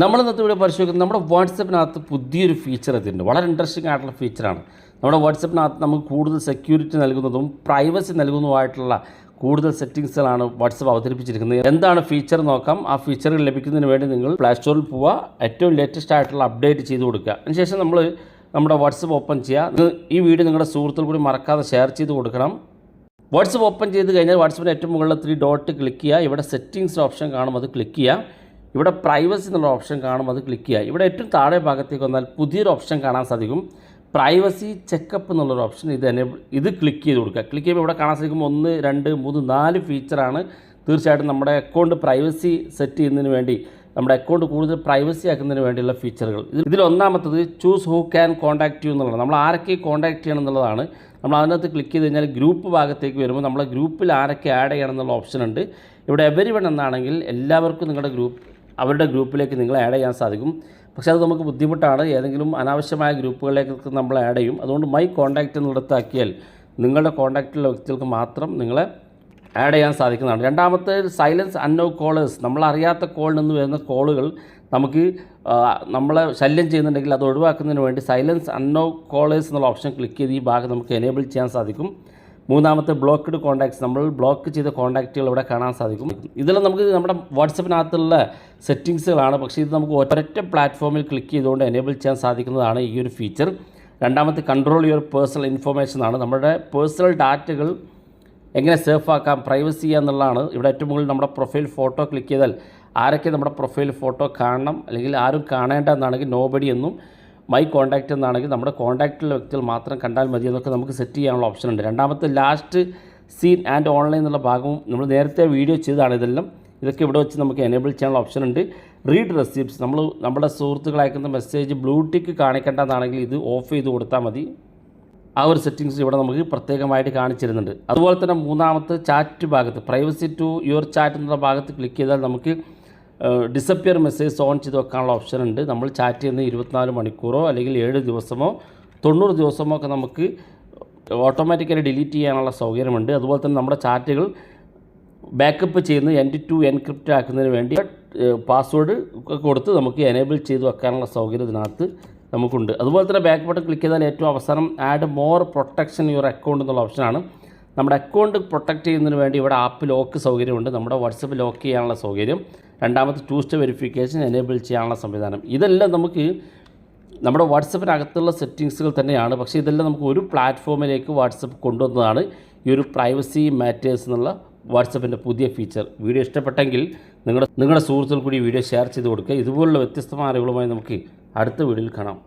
നമ്മൾ ഇന്നത്തെ ഇവിടെ പരിശോധിക്കുന്നത് നമ്മുടെ വാട്സപ്പിനകത്ത് പുതിയൊരു ഫീച്ചർ എത്തിയിട്ടുണ്ട്. വളരെ ഇൻട്രസ്റ്റിംഗ് ആയിട്ടുള്ള ഫീച്ചറാണ് നമ്മുടെ വാട്സപ്പിനകത്ത് നമുക്ക് കൂടുതൽ സെക്യൂരിറ്റി നൽകുന്നതും പ്രൈവസി നൽകുന്നതുമായിട്ടുള്ള കൂടുതൽ സെറ്റിങ്സുകളാണ് വാട്സപ്പ് അവതരിപ്പിച്ചിരിക്കുന്നത്. എന്താണ് ഫീച്ചർ നോക്കാം. ആ ഫീച്ചറുകൾ ലഭിക്കുന്നതിന് വേണ്ടി നിങ്ങൾ പ്ലേ സ്റ്റോറിൽ പോവുക. ഏറ്റവും ലേറ്റസ്റ്റ് ആയിട്ടുള്ള അപ്ഡേറ്റ് ചെയ്ത് കൊടുക്കുക. അതിനുശേഷം നമ്മൾ നമ്മുടെ വാട്സപ്പ് ഓപ്പൺ ചെയ്യുക. ഈ വീഡിയോ നിങ്ങളുടെ സുഹൃത്തുക്കൾ കൂടി മറക്കാതെ ഷെയർ ചെയ്ത് കൊടുക്കണം. വാട്സപ്പ് ഓപ്പൺ ചെയ്ത് കഴിഞ്ഞാൽ വാട്സപ്പിന്റെ ഏറ്റവും മുകളിൽ ത്രീ ഡോട്ട് ക്ലിക്ക് ചെയ്യുക. ഇവിടെ സെറ്റിങ്സ് ഓപ്ഷൻ കാണും. അത് ക്ലിക്ക് ചെയ്യുക. ഇവിടെ പ്രൈവസി എന്നുള്ള ഓപ്ഷൻ കാണും അത് ക്ലിക്ക് ചെയ്യുക. ഇവിടെ ഏറ്റവും താഴെ ഭാഗത്തേക്ക് വന്നാൽ പുതിയൊരു ഓപ്ഷൻ കാണാൻ സാധിക്കും. പ്രൈവസി ചെക്കപ്പ് എന്നുള്ളൊരു ഓപ്ഷൻ ഇത് എനേബിൾ ഇത് ക്ലിക്ക് ചെയ്ത് കൊടുക്കുക. ക്ലിക്ക് ചെയ്യുമ്പോൾ ഇവിടെ കാണാൻ സാധിക്കും ഒന്ന് രണ്ട് മൂന്ന് നാല് ഫീച്ചറാണ് തീർച്ചയായിട്ടും നമ്മുടെ അക്കൗണ്ട് പ്രൈവസി സെറ്റ് ചെയ്യുന്നതിന് വേണ്ടി നമ്മുടെ അക്കൗണ്ട് കൂടുതൽ പ്രൈവസി ആക്കുന്നതിന് വേണ്ടിയുള്ള ഫീച്ചറുകൾ ഇത് ഇതിൽ ഒന്നാമത്തത് choose who can contact you എന്നുള്ളതാണ് നമ്മൾ ആരൊക്കെ കോൺടാക്ട് ചെയ്യണം എന്നുള്ളതാണ്. നമ്മൾ അതിനകത്ത് ക്ലിക്ക് ചെയ്ത് കഴിഞ്ഞാൽ ഗ്രൂപ്പ് ഭാഗത്തേക്ക് വരുമ്പോൾ നമ്മളെ ഗ്രൂപ്പിൽ ആരൊക്കെ ആഡ് ചെയ്യണം എന്നുള്ള ഓപ്ഷൻ ഉണ്ട്. ഇവിടെ എവരി വൺ എന്നാണെങ്കിൽ എല്ലാവർക്കും നിങ്ങളുടെ ഗ്രൂപ്പ് അവരുടെ ഗ്രൂപ്പിലേക്ക് നിങ്ങൾ ആഡ് ചെയ്യാൻ സാധിക്കും. പക്ഷേ അത് നമുക്ക് ബുദ്ധിമുട്ടാണ്. ഏതെങ്കിലും അനാവശ്യമായ ഗ്രൂപ്പുകളിലേക്ക് നമ്മൾ ആഡ് ചെയ്യും. അതുകൊണ്ട് മൈ കോൺടാക്റ്റ് എന്നിടത്താക്കിയാൽ നിങ്ങളുടെ കോൺടാക്റ്റിലുള്ള വ്യക്തികൾക്ക് മാത്രം നിങ്ങളെ ആഡ് ചെയ്യാൻ സാധിക്കുന്നതാണ്. രണ്ടാമത്തെ സൈലൻസ് അന്നോ കോളേഴ്സ് നമ്മളറിയാത്ത കോളിൽ നിന്ന് വരുന്ന കോളുകൾ നമുക്ക് നമ്മളെ ശല്യം ചെയ്യുന്നുണ്ടെങ്കിൽ അത് ഒഴിവാക്കുന്നതിന് വേണ്ടി സൈലൻസ് അന്നോ കോളേഴ്സ് എന്നുള്ള ഓപ്ഷൻ ക്ലിക്ക് ചെയ്ത് ഈ ഭാഗം നമുക്ക് എനേബിൾ ചെയ്യാൻ സാധിക്കും. മൂന്നാമത്തെ ബ്ലോക്ക്ഡ് കോൺടാക്ട്സ് നമ്മൾ ബ്ലോക്ക് ചെയ്ത കോൺടാക്റ്റുകൾ ഇവിടെ കാണാൻ സാധിക്കും. ഇതിൽ നമുക്ക് നമ്മുടെ വാട്സപ്പിനകത്തുള്ള സെറ്റിങ്സുകളാണ് പക്ഷേ ഇത് നമുക്ക് ഒരൊറ്റ പ്ലാറ്റ്ഫോമിൽ ക്ലിക്ക് ചെയ്തുകൊണ്ട് എനേബിൾ ചെയ്യാൻ സാധിക്കുന്നതാണ് ഈ ഒരു ഫീച്ചർ രണ്ടാമത്തെ കൺട്രോൾ യുവർ പേഴ്സണൽ ഇൻഫർമേഷൻ ആണ്. നമ്മുടെ പേഴ്സണൽ ഡാറ്റകൾ എങ്ങനെ സേഫ് ആക്കാം പ്രൈവസി എന്നുള്ളതാണ്. ഇവിടെ ഏറ്റവും മുകളിൽ നമ്മുടെ പ്രൊഫൈൽ ഫോട്ടോ ക്ലിക്ക് ചെയ്താൽ ആരൊക്കെ നമ്മുടെ പ്രൊഫൈൽ ഫോട്ടോ കാണണം അല്ലെങ്കിൽ ആരും കാണേണ്ട എന്നാണെങ്കിൽ നോബഡി എന്നും മൈ കോൺടാക്റ്റ് എന്നാണെങ്കിൽ നമ്മുടെ കോൺടാക്റ്റിലുള്ള വ്യക്തികൾ മാത്രം കണ്ടാൽ മതി. എന്നൊക്കെ നമുക്ക് സെറ്റ് ചെയ്യാനുള്ള ഓപ്ഷൻ ഉണ്ട്. രണ്ടാമത്തെ ലാസ്റ്റ് സീൻ ആൻഡ് ഓൺലൈൻ എന്നുള്ള ഭാഗവും നമ്മൾ നേരത്തെ വീഡിയോ ചെയ്തതാണ് ഇതെല്ലാം. ഇതൊക്കെ ഇവിടെ വെച്ച് നമുക്ക് എനേബിൾ ചെയ്യാനുള്ള ഓപ്ഷൻ ഉണ്ട്. റീഡ് റെസിപ്റ്റ്സ് നമ്മൾ നമ്മുടെ സുഹൃത്തുക്കൾ അയക്കുന്ന മെസ്സേജ് ബ്ലൂടിക്ക് കാണിക്കേണ്ടതാണെങ്കിൽ ഇത് ഓഫ് ചെയ്ത് കൊടുത്താൽ മതി. ആ ഒരു സെറ്റിങ്സ് ഇവിടെ നമുക്ക് പ്രത്യേകമായിട്ട് കാണിച്ചിരുന്നുണ്ട്. അതുപോലെ തന്നെ മൂന്നാമത്തെ ചാറ്റ് ഭാഗത്ത് പ്രൈവസി ടു യുവർ ചാറ്റ് എന്നുള്ള ഭാഗത്ത് ക്ലിക്ക് ചെയ്താൽ നമുക്ക് ഡിസപ്പിയർ മെസ്സേജ് ഓൺ ചെയ്ത് വെക്കാനുള്ള ഓപ്ഷൻ ഉണ്ട്. നമ്മൾ ചാറ്റ് ചെയ്യുന്ന ഇരുപത്തിനാല് മണിക്കൂറോ അല്ലെങ്കിൽ ഏഴ് ദിവസമോ തൊണ്ണൂറ് ദിവസമോ ഒക്കെ നമുക്ക് ഓട്ടോമാറ്റിക്കലി ഡിലീറ്റ് ചെയ്യാനുള്ള സൗകര്യമുണ്ട്. അതുപോലെ തന്നെ നമ്മുടെ ചാറ്റുകൾ ബാക്കപ്പ് ചെയ്യുന്ന എൻ ടു എൻക്രിപ്റ്റ് ആക്കുന്നതിന് വേണ്ടി പാസ്വേഡ് കൊടുത്ത് നമുക്ക് എനേബിൾ ചെയ്ത് വെക്കാനുള്ള സൗകര്യം ഇതിനകത്ത് നമുക്കുണ്ട്. അതുപോലെ തന്നെ ബാക്ക് ബട്ടൺ ക്ലിക്ക് ചെയ്താൽ ഏറ്റവും അവസാനം add more protection your account എന്നുള്ള ഓപ്ഷനാണ് നമ്മുടെ അക്കൗണ്ട് പ്രൊട്ടക്റ്റ് ചെയ്യുന്നതിന് വേണ്ടി ഇവിടെ ആപ്പ് ലോക്ക് സൗകര്യമുണ്ട്. നമ്മുടെ വാട്സപ്പ് ലോക്ക് ചെയ്യാനുള്ള സൗകര്യം രണ്ടാമത്തെ ടൂ സ്റ്റെപ്പ് വെരിഫിക്കേഷൻ എനേബിൾ ചെയ്യാനുള്ള സംവിധാനം. ഇതെല്ലാം നമുക്ക് നമ്മുടെ വാട്സപ്പിനകത്തുള്ള സെറ്റിങ്സുകൾ തന്നെയാണ്. പക്ഷേ ഇതെല്ലാം നമുക്ക് ഒരു പ്ലാറ്റ്ഫോമിലേക്ക് വാട്സപ്പ് കൊണ്ടുവന്നതാണ്. ഈ ഒരു പ്രൈവസി മാറ്റേഴ്സ് എന്നുള്ള വാട്സപ്പിന്റെ പുതിയ ഫീച്ചർ. വീഡിയോ ഇഷ്ടപ്പെട്ടെങ്കിൽ നിങ്ങളുടെ നിങ്ങളുടെ സുഹൃത്തുക്കൾ കൂടി വീഡിയോ ഷെയർ ചെയ്ത് കൊടുക്കുക. ഇതുപോലുള്ള വ്യത്യസ്തമായ അറിവുകളുമായി നമുക്ക് അടുത്ത വീഡിയോയിൽ കാണാം.